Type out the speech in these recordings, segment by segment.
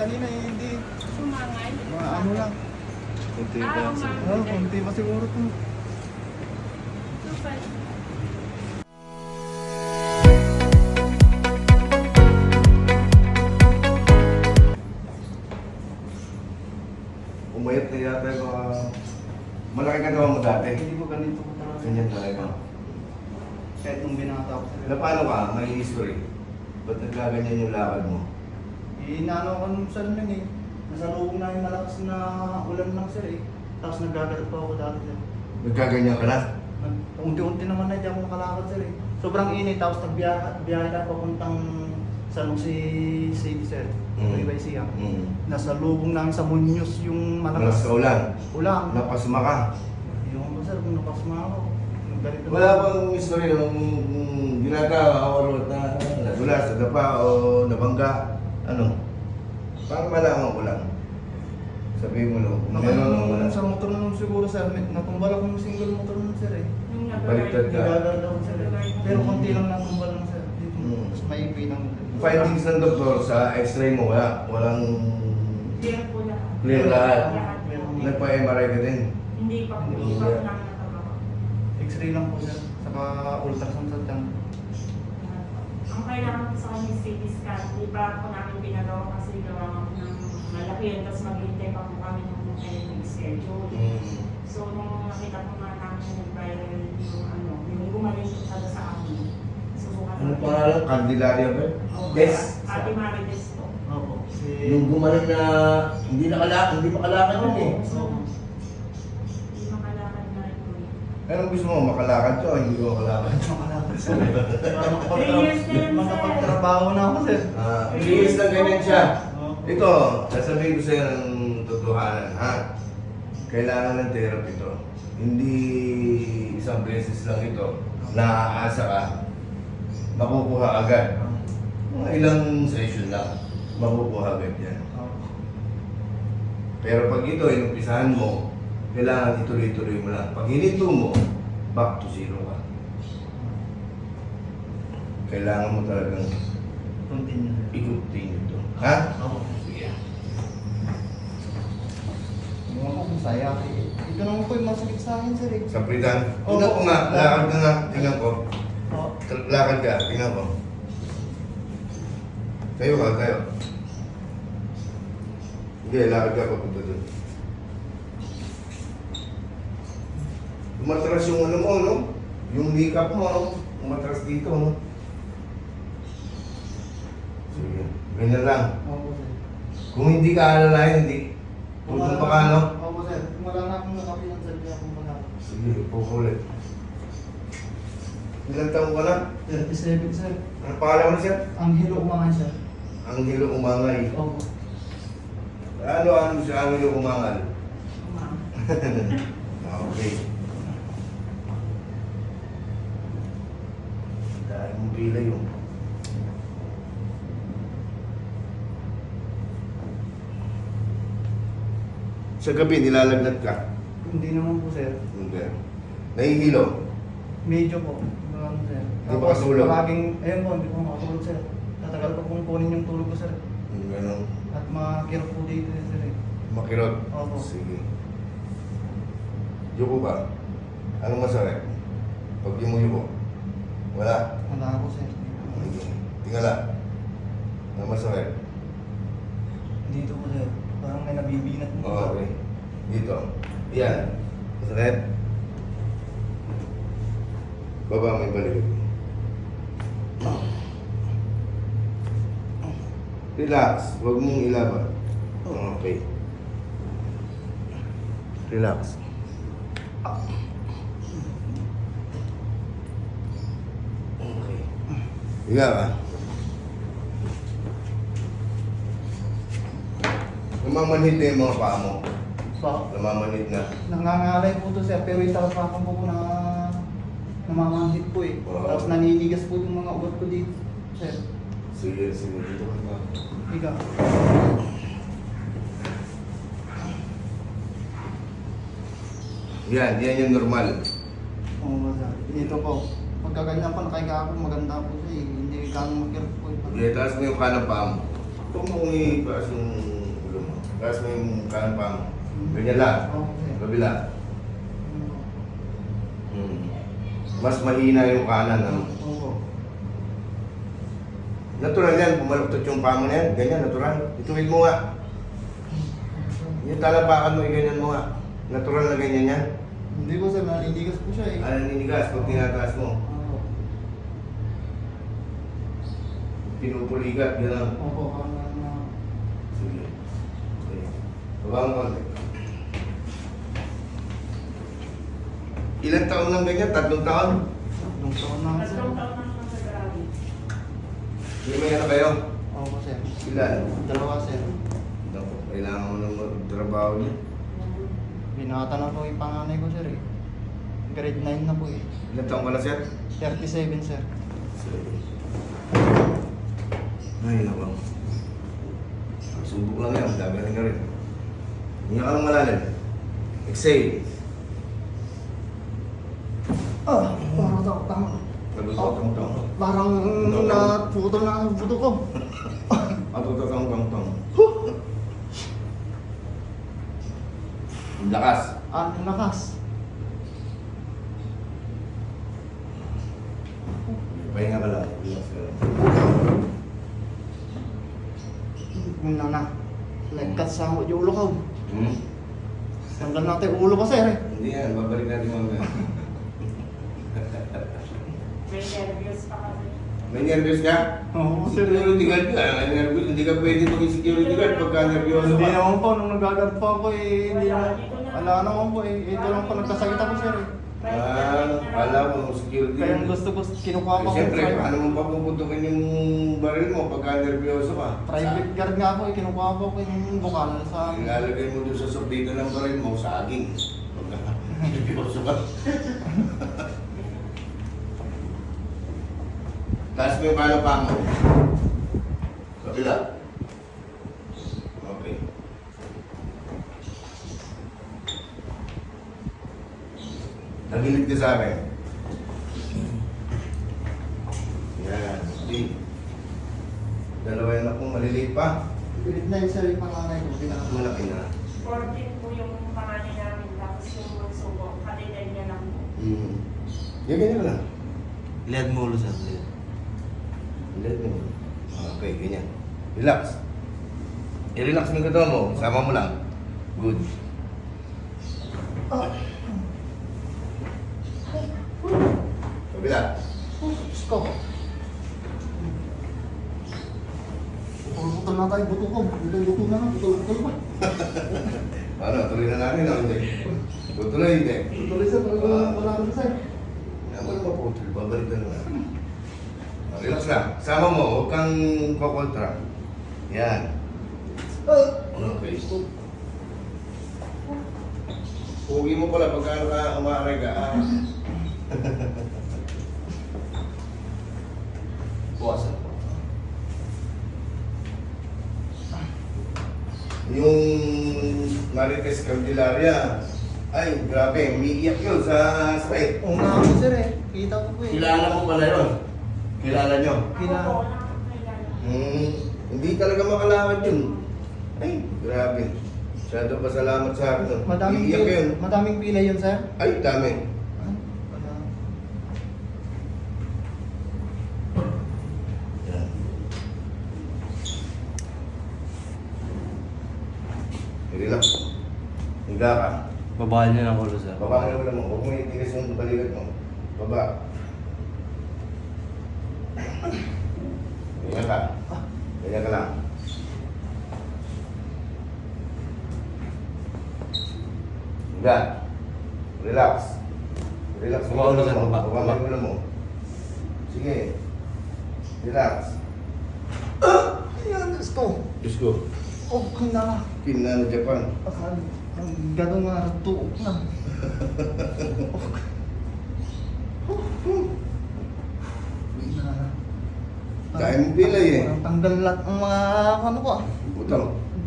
kanina eh, hindi. Sumangay. Mga ano lang. Kunti Ah, pa. umangay. Oo, konti pa siguro to. Super. Umayat na yata yung mga... Malaki ka naman mo dati. Hindi ko ganito ko talaga. Ganyan talaga. Kahit nung binata ko Na paano ka? May history. Ba't nagkaganyan yung lakad mo? Inaano ko nung saan yun eh. Nasa loob na yung malakas na ulan lang sir eh. Tapos nagagalit pa ako dati sir. Nagkaganyan ka na? Unti-unti naman na di ako makalakad sir eh. Sobrang init tapos nagbiyahe biyahe na papuntang San Jose City sir. Mm. By Siya. Mm. Nasa lubong namin sa Munyos yung Malakas malakas. ka ulan. Ulang. Napasma ka. Yung ko sir kung napasma ako. Wala bang history ng ginagawa o na nadulas, nadapa o nabangga? Ano? Para malaman ko lang. Sabihin mo lang, kung meron o wala. Nakano sa motor nun siguro sir. may- Natumbal ako ng single motor nun sir eh. Yung Baliktad ka. Nagagal ako sir eh. Pero konti lang natumbal lang sir. Dito. Mm. Tapos maipin ang... Findings ng doktor sa x-ray mo, wala. Walang Clear po lahat. clear lahat. Nagpa-MRI ka din. Hindi pa po. Hindi pa po namin natagawa. X-ray lang po sir. Saka ultrasound sa tiyan. Ang kailangan po sa kanya is CT scan. Hindi pa po namin pinagawa kasi gawa po ng malaki yun. Tapos maghihintay pa po kami ng ng schedule. So, nung nakita po nga namin yung viral yung ano, yung gumaling talaga sa amin. Subukan Ano namin. pangalan? Candelaria ba? Oo, Yes. Ate Marites po. Opo. Si... Yung gumaling na hindi nakalak, hindi makalakad yun eh. So, hindi makalakad na rin Anong gusto mo? Makalakad ka o hindi ko makalakad? Makalakad sir. Makapagtrabaho na ako sir. Ah, liis lang ganyan siya. Ito, sasabihin ko sa'yo ng totohanan, ha? Kailangan ng therapy to. Hindi isang beses lang ito. Naaasa ka. Makukuha agad. Mga ilang session lang. Makukuha agad yan. Pero pag ito, inumpisahan mo, kailangan ituloy-tuloy mo lang. Pag hinito mo, back to zero ka. Kailangan mo talagang Continue ikutin ito. Ha? Opo. Sige. Yung ako masaya. eh. Ito naman po yung masakit sa akin sir eh. Sa pritan. Oo. Tingnan ko nga, lakad ka nga. Tingnan ko. Oo. Lakad ka, tingnan ko. Tayo ka, tayo. Hindi, lakad ka papunta doon. Umatras yung ano mo, no? Yung hiccup mo, no? Umatras dito, no? Sige, ganyan lang. Opo sir. Kung hindi ka alalahin, hindi. Kung pa ka, no? Opo sir. Kung wala na akong nakapilan sir, kaya akong wala. Sige, pukulit. Ilang taong ka na? 37 sir. Ano pangalan mo siya? Ang hilo umangan sir. Ang hilo umangay. Opo. Ano ano siya ang hilo umangal? Ma'am. Ah, okay. Dahil mong pila yun. Sa gabi, nilalagnat ka. Hindi naman po sir. Hindi. Nahihilo. Medyo po. Ano sir. Hindi ba kasulog? Laging, ayun po, hindi po makatulog sir. Tatagal pa pong kunin yung tulog ko sir. Yung Ganun. At makakirap po dito sir eh. Makirot. Opo. Sige. Yuko ka. Anong masakit? Pag di mo yuko. Wala. Wala ako sir. Sige. Tingala. Anong masakit? Dito po sir. Parang may nabibinat po. Oo, okay. Dito. Yan. Masakit. Baba may balik. Relax. Huwag mong ilaban. Okay. Relax. Okay. Higa ka. Namamanhid na yung mga paa mo. So, Namamanhid na. nangangalay po to sir. Pero yung talapakan po po na namamanhit po eh. Oo. Tapos naninigas po yung mga ugat ko dito. Sir. Sige, sige. Dito ka pa. Higa. Yan, yan yung normal. Oo sir. Dito po. Pagka ganyan po, nakahiga ako, maganda po siya eh. Hindi kang makirap po. eh. Okay, taas mo yung kanang paa mo. Huwag mo kung ipaas yung ulo mo. Taas mo yung kanan pa mo. Ganyan lang. Okay. Kabila. Hmm. Mas mahina yung kanan. Ano? Oo. Natural yan. Pumaluktot yung paa mo na yan. Ganyan, natural. Ituwid mo nga. Yung talapakan mo, ganyan mo nga. Natural na ganyan yan. Hindi ko sir, nanindigas po siya eh. Ano ninigas pag tinataas mo? Oo. Pinupuligat, gano'n. Opo, parang na... Sige. Okay. Baba mo konti. Ilan taon lang ganyan? Tatlong taon? Nung taon na sir. Tatlong taon na sa grabe. Hindi may ano kayo? Opo sir. Ilan? Dalawa sir. Naku, kailangan mo ng trabaho niya. Binata na po yung panganay ko sir eh. Grade 9 na po eh. Ilan taon ka na, sir? 37 sir. Ay, naku. Subok lang yan. Dami rin ka rin. Hinga ka lang malalim. Exhale. Ah, parang daw, tama. Palutot ang tong. Parang naputol na ang buto ko. Patutot ang tong tong. Ang Lakas. Ah, ang lakas. Pahinga ka lang. Relax ka lang. Yung nana. Nagkat sa yung ulo ko. Hmm? Tanggal natin yung ulo ko sir eh. Hindi yan. Babalik natin mamaya. May nervous pa kasi. May nervous ka? Oo Security guard ka. May nervous. Hindi ka pwede maging security guard pagka nervyoso Hindi ka. naman po, nung nagagard po ako eh, hindi naman, wala naman po eh. Ito lang po nagkasakit ako sir eh. Ah, alam mo, security Kaya ang guard. gusto ko, kinukuha Eh, ko Siyempre, private- paano mo papuputukin yung baril mo pagka nervyoso ka? Private guard nga po eh, kinukuha ko yung bukal sa... Ilalagay mo doon sa sobrito ng baril mo, saging. Pagka nervyoso ka. Taas mo yung palo pa mo. Kabila. Okay. Nagilig ka sa akin. Yan. Di. Dalawa yan akong maliliit pa. 9 sir yung panganay ko, pinaka- Malaki na. 14 po yung pangalan namin. Tapos yung bunso ko, katiday niya lang po. Hmm. Yan, ganyan lang. Lihat mo ulo sa lihat. Let mo. Okay, ganyan. Relax. I-relax mo yung katawan mo. Sama mo lang. Good. Ah, Kabila. Diyos ko. Putol-putol na tayo, buto ko. Buto-buto na lang, buto-buto pa. Ano, tuloy na namin o hindi? Tutuloy, hindi. Tuloy sir, wala rin sir. Naman mo po, babalik na naman. Ah, Relax lang. Sama mo, huwag kang kukontra. Yan. Ah, Okay. Pugi mo pala pagka ka umaaray ka. Ah. Buwasan po. Yung Marites Candelaria, ay grabe, umiiyak yun sa site. Oo nga ako sir eh. Kita ko po eh. Kilala mo pala yun. Kilala nyo. Kila- Ako po, nakakilala. Hmm, hindi talaga makalakad yun. Ay, grabe. Masyado pa salamat sa akin. Madaming Iiyak yun. madaming pila yun sir. Ay, dami. Ah, wala. Yan. Relax. Higa ka. Babaan niya ng ulo sa. Baba yung ulo mo. Huwag mo itigas yung balikat mo. Baba. Ganyan ka. Ganyan ka lang. Higa. Relax. Relax. Baba ulo sa baba. Baba ulo mo. Sige. Relax. Ah! Ayan, Diyos ko. Diyos ko. Oh, kina. Kinano Japan. Akal, ang gano'n nga tuok na. Kina. Dahil mo pilay eh. Parang tanggal lahat ang mga ano ko ah. Buto.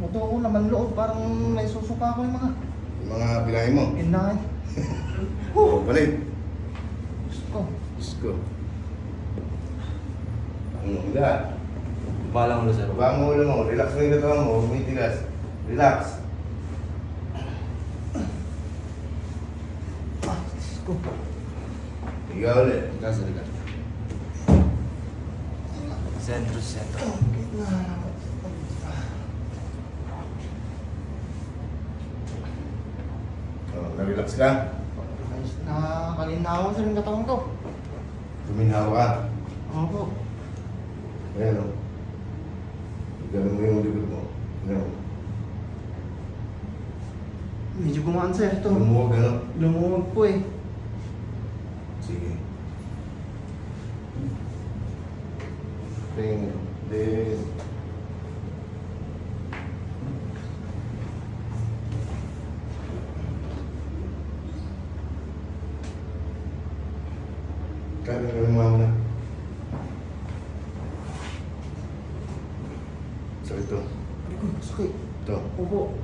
Buto ko naman loob, parang may susuka ko yung mga Yung mga pinahe mo. inahin. Oh, balik. Diyos ko. Diyos ko. Ano, higa. Baba lang ulo sir. Baba mo ulo mo. Relax mo yung katawan mo. Huwag mo itigas. Relax. Ah, Diyos ko. Higa ulit. Gas, gas. Sentro, sentro. Na? Oh, na-relax ka. Nakakalinawa sir yung katawan ko. Tuminaw ka. Opo. Ayan o. Ganun mo yung likod mo. Ganun. Medyo gumaan sir ito. Lumuwag ganun. Lumuwag po eh. Sige. Tingin. Then, Kaya ka mama. So ito. Ay sakit. Ito. Opo.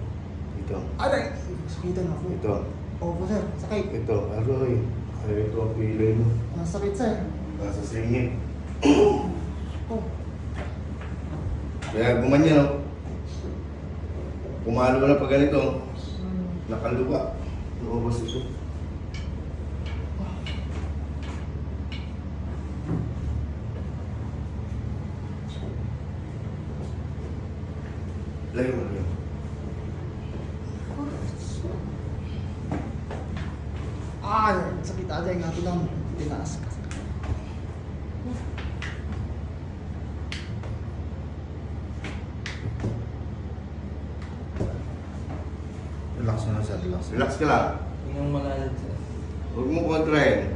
Ito. Aray! Sakitan ako. Ito. Opo sir, sakit. Ito. Aroy. Ay, ito ang pilay mo. Masakit sir. Nasa singit. Oh. Kaya gumanyan, no? Pumalo na pag ganito, nakaluwa. Lumabas ito. Lagyan mo, lagyan mo. Ah, sakit aja yung ato lang. Tinaas ka. Relax na sir, relax. Relax ka lang. Yung malalim sir. Huwag mo kontrahin.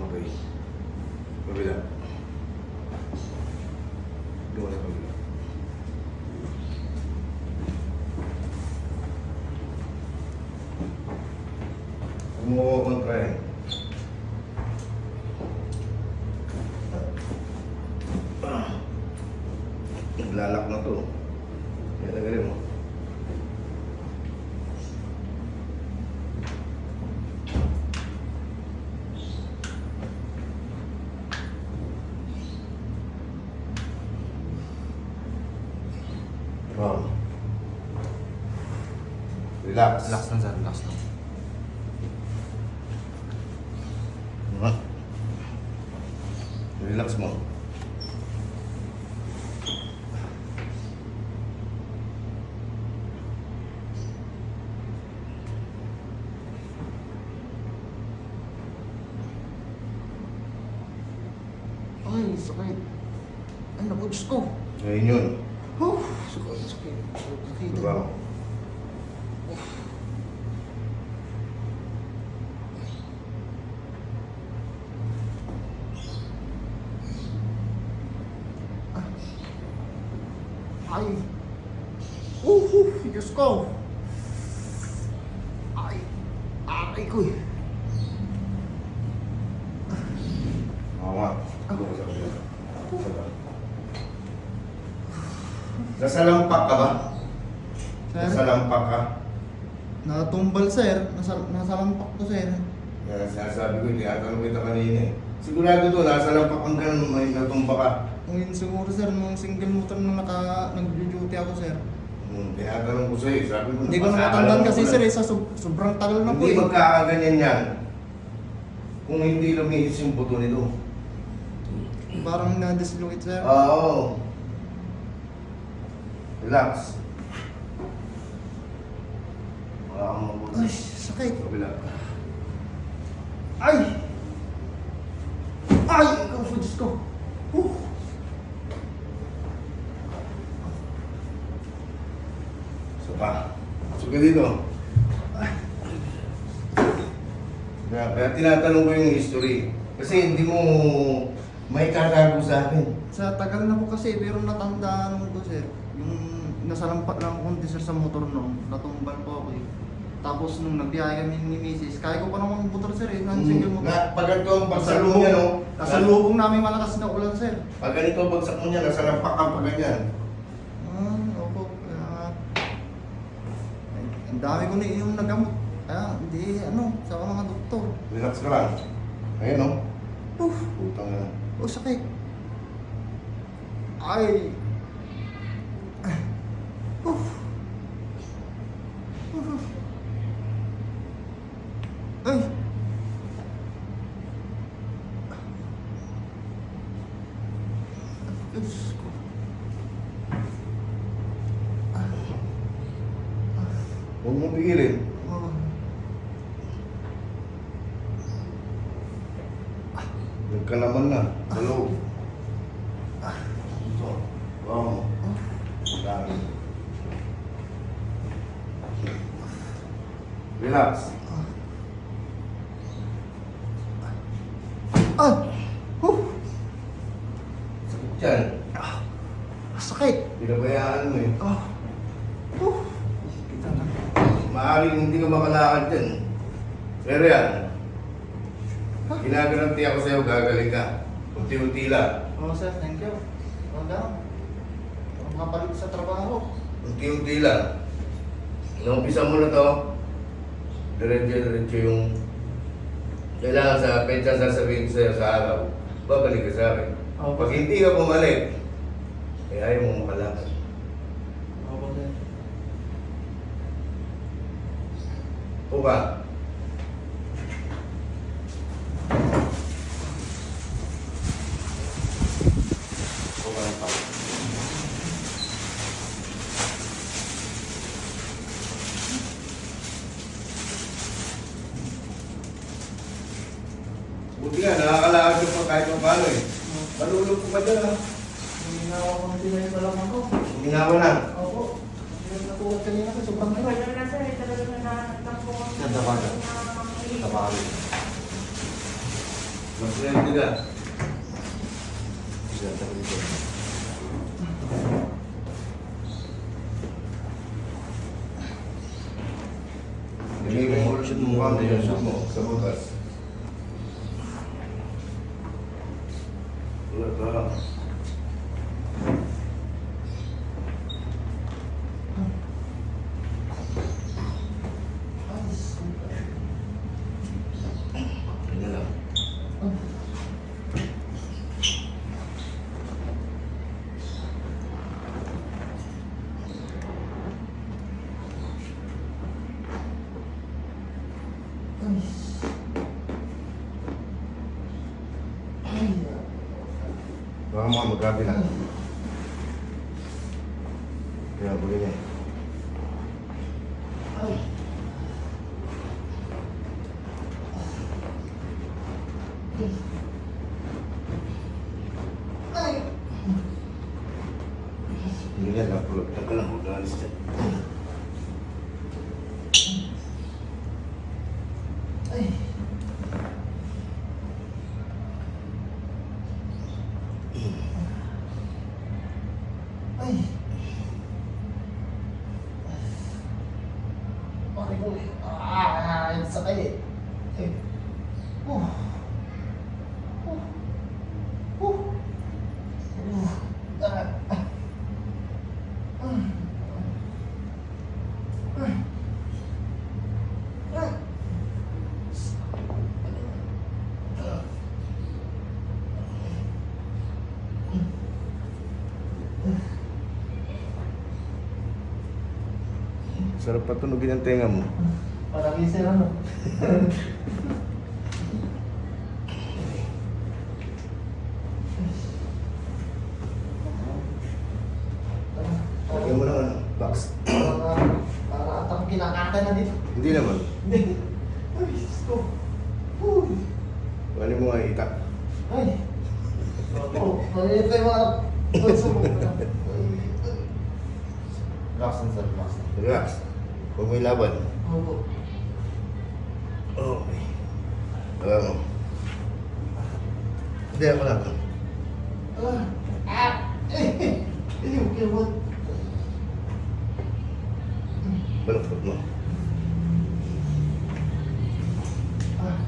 Okay. Kabila. Gawa sa kabila. Huwag mo kontrahin. Naglalak sakit. Ay, Diyos ko. Ngayon yun. Huh, sakit, sakit. Sakit. Diba? Ay. Diyos ko. Sir, lampak ka? natumbal sir. Nasa, nasa lampak ko sir. Kaya sinasabi ko, tinatanong kita kanina eh. Sigurado to, nasa lampak kang ganun, may natumba ka. Ngayon siguro sir, nung single motor nung naka, nag-duty ako sir. Hmm, tinatanong ko sa'yo, sabi ko, Hindi ko na mo kasi na. sir eh, sa sob- sobrang tagal na po Hindi eh. magkakaganyan yan. Kung hindi lumiis yung buto nito. Parang na-dislocate sir. Oo. Relax. Wala kang mabuti. Ay, sakit. Kabila. Ay! Ay! Ikaw, Diyos ko. So pa. So ka dito. Kaya, kaya tinatanong ko yung history. Kasi hindi mo may tatago sa akin. Sa tagal na po kasi, pero natandaan ko sir. Yung nasalampat lang ako konti sir sa motor noon. Natumbal po ako eh. Tapos nung nagbiyahe kami ni Mrs. Kaya ko pa naman motor sir eh. Nang single motor. Na, pag ganito ang bagsak mo niya, no? Nasa lubong namin malakas na ulan sir. Pag ganito ang bagsak mo niya, nasa lampak ka pa ganyan. Ah, opo. Ay, ang dami ko na yung nagamot. Ah, hindi, ano, sa mga doktor. Relax ka lang. Ayun, no? Uf, Putang na. Oh, sakit. Ay. Uf. Uf. Ay. Diyos ko. Huwag mong pigilin. Oh. Nagka naman na. Sa loob. Ito. Wow. Dami. Relax. Ah! Huh! Sakit yan. Sakit! Pinabayaan mo eh. Ah! Huh! Maaaring hindi ka makalakad dyan. Pero yan. Ginagaranti ako sa'yo, gagaling ka. Unti-unti lang. Oh, sir, thank you. Huwag ka. Huwag makapalit sa trabaho. Unti-unti lang. Naumpisa mo na to, diretso-diretso yung kailangan sa petsa sasabihin ko sa'yo sa araw, babalik ka sa akin. Opo. Pag hindi ka bumalik, eh ayaw mo makalakad. Opo, sir. Upa. Upa na pa. Buti nga, nakakalakad ka pa kahit pa paano eh. Malulog ko pa dyan ha. Hinawa ko ng tinay pa lang ako. Huminga na. Opo. Natulog kanina ko, sobrang hirap. Wala na sir, talaga na nahanap po kami. Ganda ba? Tabari. Mag-friendly ka. Ganda ko dito. Hindi mo ulit yung mukha mo, yung shoot mo sa butas. Wala ka. Ganyan lang. Baka mga magkabi na. Kaya po. Ganyan lang, pulot ka lang, huwag ka alis dyan. Ay. Bakit ko? Ah, ang sakit. Eh. Oh. Oh. Oh. Oh. Ah. Ah. Mm. Mm. Mm. Sarap patunogin ang tenga mo. Sir ano? Lagyan mo ng ano, box. Parang parang atang kinakata na dito. Hindi naman. Hindi. Ay, Diyos ko. Uy. Ano mo nga itak? Ay. Oh, maliit pa yung mga. Relax lang sir, relax lang. Relax. Huwag mo ilaban. Opo. Okay. Alam mo. Hindi ako lang. Ah. Ah. Eh. Yung kilawat. Baluktot mo. Ah.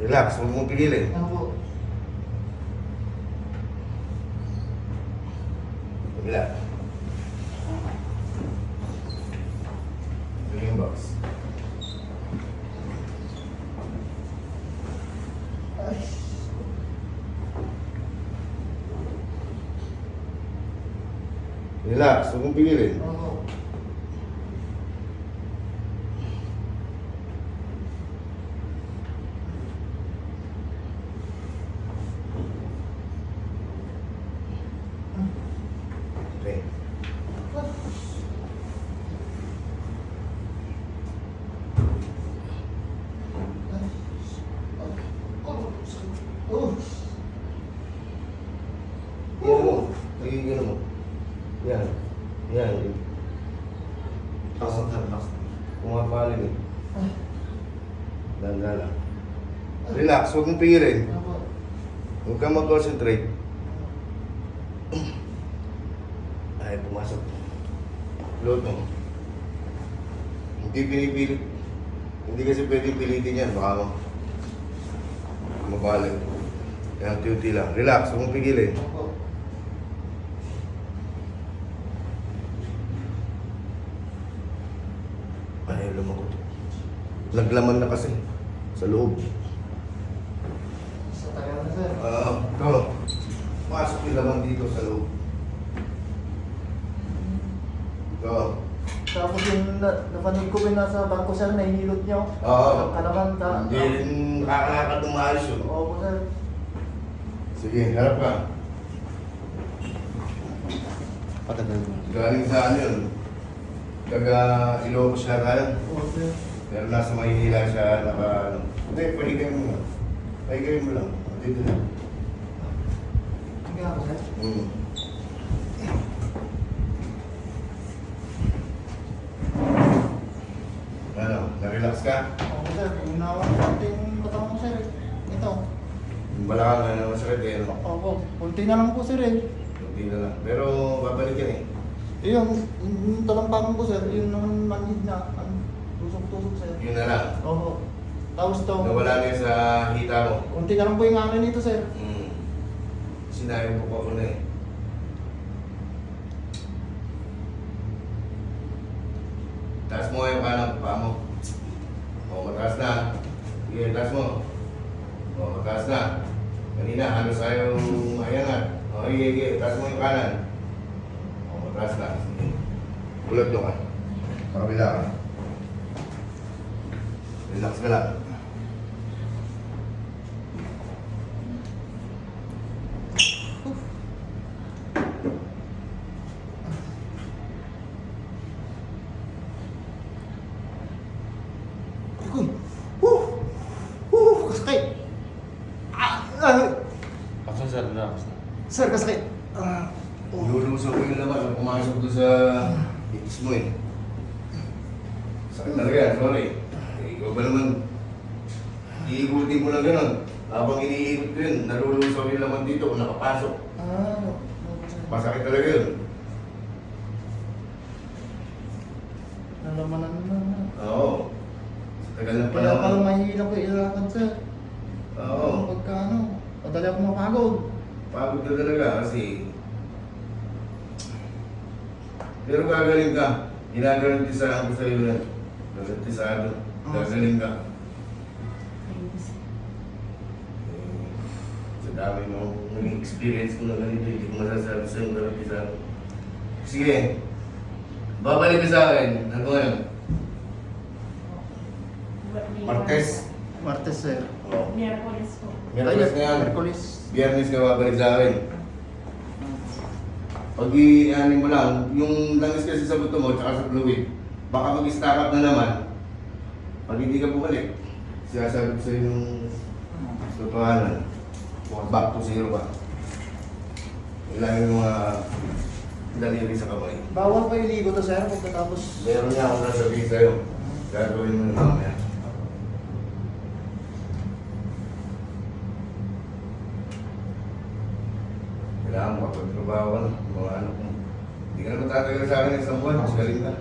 Relax. Huwag mong pigilin. Ano Relax, huwag mong pigilin. Relax, huwag mong pigilin. Opo. Huwag kang mag-concentrate. Ay, pumasok. Load mo. Hindi pinipilit. Hindi kasi pwede pilitin yan. Baka. Mabalag. Yan, duty lang. Relax, huwag mong pigilin. Opo. Ay, lumagot. Naglaman na kasi. Sa loob. Sa tagal na sir. Oo. ito. Pasok yung laman dito sa loob. Ito. Tapos yung na, napanood ko rin nasa bangko sir, nahihilot niyo. Oo. Kalaman ka. Hindi rin nakakalakad umalis yun. Opo sir. Sige, harap ka. Patagal mo. Galing sa ano yun? Taga Ilocos na tayo. Opo sir. Pero nasa Maynila siya naka... ano. Hindi, paligay mo lang. Paligay mo lang. Dito na. Sige ako sir. Hmm. Ano, na-relax ka? Opo sir. Yung nawan ko yung katawan ko sir. Ito. Yung balakang na masakit eh. no? Opo. Kunti na lang po sir eh. Hindi na lang. Pero babalik yan eh. Yun, yung talampakan ko sir, yun naman manhid na, ano, tusok-tusok sir. Yun na lang. Oo. Tapos to, Nawala na yun sa hita mo. kunti na lang po yung ano nito sir. Hmm. Sinabi ko pa ko na eh. Taas mo yung kanang mo. O, mataas na. Sige, taas mo. O, mataas na. Halos ayaw mayangat. O, sige, sige, taas mo yung kanan. O, mataas na. Ulat nyo ka. Pakabila ka. Relax ka lang. Uy! Woo! Woo! Kasakit! Ah! ah! Paksan sir, relax na. Sir, kasakit! Ah! oh. Lulusog ko yung laman. Pumasok doon sa itis mo eh. Sakit talaga sorry. Eh, ikaw ba naman, iikutin mo lang ganun. Habang iniikot ko yun, nalulusog yung laman dito kung nakapasok. Ah! Masakit talaga yun. Nalamanan na. Oo. Sa tagal Kaya pala panahon. mahihila ko ilakad sir. Oo. Pagka ano, madali ako mapagod. Pagod ka talaga kasi... Pero gagaling ka. Ginagarantisahan ko sa iyo yan. Garantisado. Gagaling ka. Eh, Sa dami mo naging experience ko na ganito, hindi ko masasabi sa iyo garantisado. Sige. Babalik ka sa akin. Ano ngayon? Martes. Martes sir. Oo. Miyerkules po. Merkulis na yan. Merkulis. Biyernes ka babalik sa akin. Pag i-ano mo lang, yung langis kasi sa buto mo, tsaka sa fluid, baka mag-stack up na naman. Pag hindi ka bumalik, sinasabi ko sa'yo yung totohanan. Back to zero ka. Kailangan yung mga daliri sa kamay. Bawal pa iligo to sir pagkatapos. Meron niya akong sasabihin sa'yo. Gagawin mo na mamaya. Kailangan mo kapag trabaho ka na, mga ano ko. Hindi ka na matatagal sa akin ng isang buwan, mas galing ka.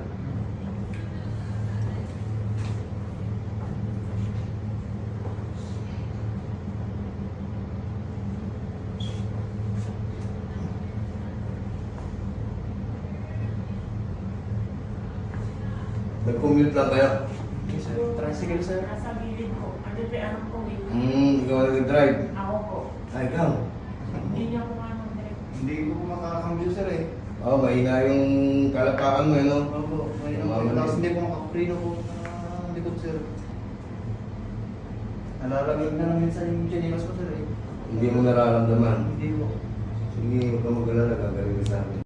Nag-commute lang kayo. Sir. Tricycle sir. Nasa gilid ko. Ano pa anak ko eh. Hmm, ikaw na nag-drive. Ako po. Ay, ikaw. Hindi niya ko ano. Hindi ko makakambyo sir eh. Oo, oh, mahina yung kalapakan mo, eh, no? Opo, may Mamalis. Tapos hindi ko makaprino po sa likod sir. Nalalagay na lang minsan yung chinilas ko sir eh. Hindi mo nararamdaman. Hindi po. Sige, huwag ka mag-alala, gagaling ka sa akin.